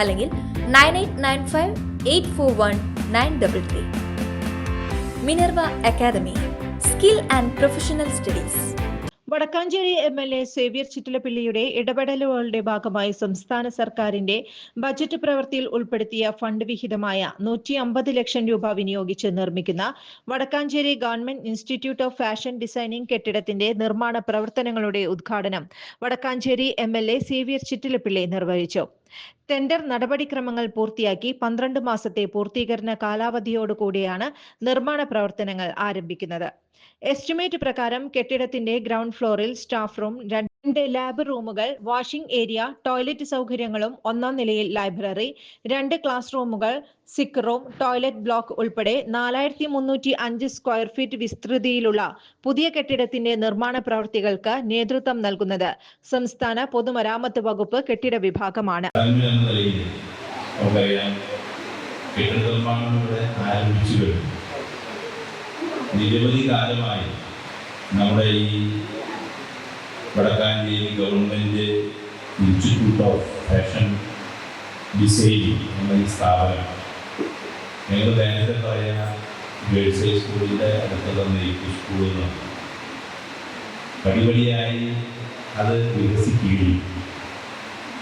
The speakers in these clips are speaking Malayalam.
അല്ലെങ്കിൽ nine eight nine five eight four one nine double three. Minerva Academy skill and professional studies. Vadakkanchery M L A Xavier ചിറ്റിലപ്പിള്ളിയുടെ ഇടപെടലുകളുടെ ഭാഗമായി സംസ്ഥാന സർക്കാരിന്റെ ബജറ്റ് പ്രവൃത്തിയിൽ ഉൾപ്പെടുത്തിയ ഫണ്ട് വിഹിതമായ നൂറ്റി അമ്പത് ലക്ഷം രൂപ വിനിയോഗിച്ച് നിർമ്മിക്കുന്ന Vadakkanchery government institute of fashion designing കെട്ടിടത്തിന്റെ നിർമ്മാണ പ്രവർത്തനങ്ങളുടെ ഉദ്ഘാടനം Vadakkanchery M L A Xavier Chittilappilly നിർവഹിച്ചു. ടെൻഡർ നടപടിക്രമങ്ങൾ പൂർത്തിയാക്കി പന്ത്രണ്ട് മാസത്തെ പൂർത്തീകരണ കാലാവധിയോടുകൂടിയാണ് നിർമ്മാണ പ്രവർത്തനങ്ങൾ ആരംഭിക്കുന്നത്. എസ്റ്റിമേറ്റ് പ്രകാരം കെട്ടിടത്തിന്റെ ഗ്രൗണ്ട് ഫ്ലോറിൽ സ്റ്റാഫ് റൂം രണ്ട് ലാബ് റൂമുകൾ വാഷിംഗ് ഏരിയ ടോയ്ലറ്റ് സൗകര്യങ്ങളും ഒന്നാം നിലയിൽ ലൈബ്രറി രണ്ട് ക്ലാസ് റൂമുകൾ സിക്ക് റൂം ടോയ്ലറ്റ് ബ്ലോക്ക് ഉൾപ്പെടെ നാലായിരത്തി മുന്നൂറ്റി അഞ്ച് സ്ക്വയർ ഫീറ്റ് വിസ്തൃതിയിലുള്ള പുതിയ കെട്ടിടത്തിന്റെ നിർമ്മാണ പ്രവൃത്തികൾക്ക് നേതൃത്വം നൽകുന്നത് സംസ്ഥാന പൊതുമരാമത്ത് വകുപ്പ് കെട്ടിട വിഭാഗമാണ്. നിരവധി കാലമായി നമ്മുടെ ഈ Vadakkanchery government institute of fashion designing എന്ന ഈ സ്ഥാപനം. ഞങ്ങൾ നേരത്തെ പറയുന്ന ഗേൾസ് ഹൈ സ്കൂളിന്റെ അടുത്തുള്ള നെയ്ത്ത് സ്കൂളിൽ നിന്ന് പടിപടിയായി അത് വികസിക്കുകയും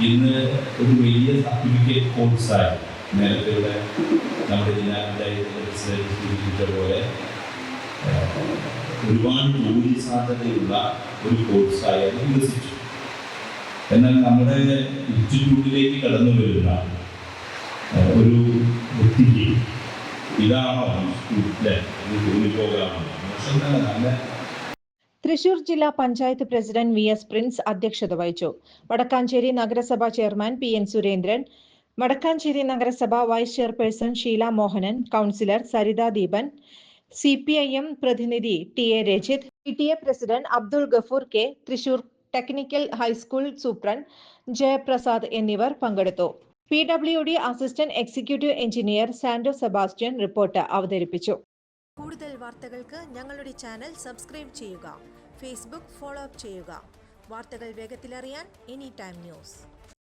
ഇന്ന് ഒരു വലിയ സർട്ടിഫിക്കറ്റ് കോഴ്സായി നേരത്തെ ഇവിടെ നമ്മുടെ ജില്ലാ പഞ്ചായത്തിന്റെ പോലെ ഒരുപാട് ജോലി സാധ്യതയുള്ള ഒരു കോഴ്സായി അത് വികസിച്ചു. എന്നാൽ നമ്മുടെ ഇൻസ്റ്റിറ്റ്യൂട്ടിലേക്ക് കടന്നു വരുന്ന ഒരു വ്യക്തിക്ക് ഇതാണോ ജോലി തൃശൂർ ജില്ലാ panchayat president V S Prince അധ്യക്ഷത വഹിച്ചു. വടക്കാഞ്ചേരി നഗരസഭ chairman P N Surendran Vadakkanchery നഗരസഭ vice chairperson Sheela Mohanan councillor Saritha Deepan C P I M പ്രതിനിധി T A Rajith P T A president Abdul Gafoor K Thrissur technical high school superintendent Jayaprasad എന്നിവർ പങ്കെടുത്തു. P W D assistant executive engineer Sando Sebastian report അവതരിപ്പിച്ചു. കൂടുതൽ വാർത്തകൾക്ക് ഞങ്ങളുടെ ചാനൽ സബ്സ്ക്രൈബ് ചെയ്യുക ഫേസ്ബുക്ക് ഫോളോ അപ്പ് ചെയ്യുക. വാർത്തകൾ വേഗത്തിലറിയാൻ എനി ടൈം ന്യൂസ്.